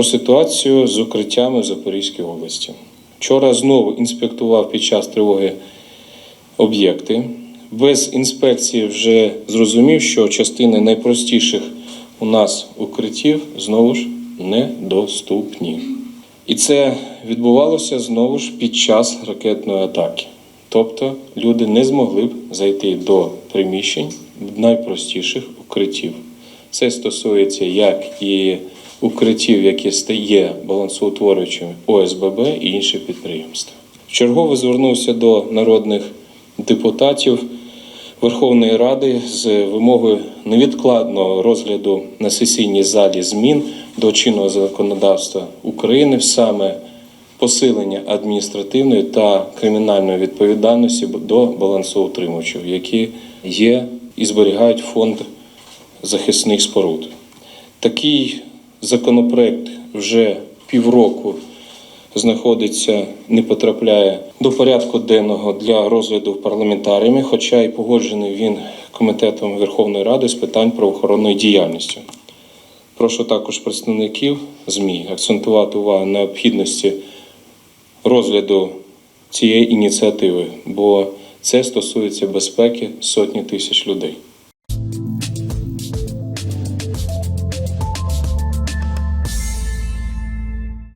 про ситуацію з укриттями в Запорізькій області. Вчора знову інспектував під час тривоги об'єкти. Без інспекції вже зрозумів, що частини найпростіших у нас укриттів знову ж недоступні. І це відбувалося знову ж під час ракетної атаки. Тобто люди не змогли б зайти до приміщень найпростіших укриттів. Це стосується як і укриттів, які стає балансоутворюючими ОСББ і інші підприємства. Вчергово звернувся до народних депутатів Верховної Ради з вимогою невідкладного розгляду на сесійній залі змін до чинного законодавства України саме посилення адміністративної та кримінальної відповідальності до балансоутримувачів, які є і зберігають фонд захисних споруд. Такий законопроект вже півроку знаходиться, не потрапляє до порядку денного для розгляду парламентарями, хоча й погоджений він комітетом Верховної Ради з питань правоохоронної діяльності. Прошу також представників ЗМІ акцентувати увагу на необхідності розгляду цієї ініціативи, бо це стосується безпеки сотні тисяч людей.